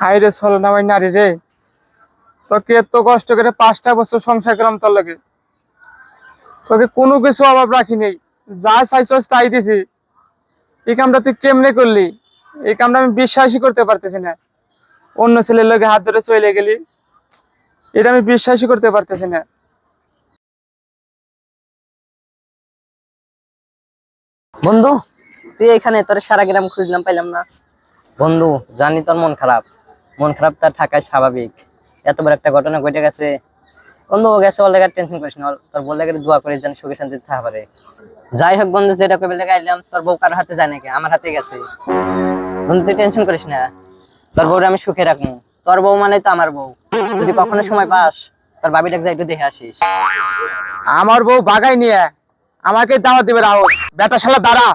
High রে চল না ভাই নারী রে। তোকে এত কষ্ট করে পাঁচটা বছর সংসার করলাম তোর লাগে। তোকে কোনো কিছু অভাব রাখি নেই। যা চাইছস তাই দিছি। এই কামটা তুই কেমনে করলি? এই কামটা আমি বিশ্বাসই করতে পারতেছি না। অন্য ছেলের লোকে হাত ধরে চলে গেলি। এটা আমি বিশ্বাসই করতে পারতেছি না। বন্ধু, তুই এখানে তোর সারা গ্রাম খুঁজলাম, পাইলাম না। বন্ধু, জানি তোর মন খারাপ। মন খারাপ তার থাকাই স্বাভাবিক। এত বড় একটা ঘটনা ঘটে গেছে। বন্ধু গেছে, ওর লেগে টেনশন করিস না। তোর বল লেগে দোয়া করিস যেন সুখে শান্তিতে থাকা পারে। যাই হোক বন্ধু, যেটা কবে লেগে আইলাম, তোর বউ কার হাতে যায় নাকি? আমার হাতে গেছে। বন্ধু, তুই টেনশন করিস না। তোর বউরে আমি সুখে রাখব। তোর বউ মানে তো আমার বউ। যদি কখনো সময় পাস, তোর বাবিটাকে যাই একটু দেখে আসিস। আমার বউ বাগাই নিয়ে আমাকে দাওয়া দিবে, রাহুল। বেটা শালা দাঁড়া।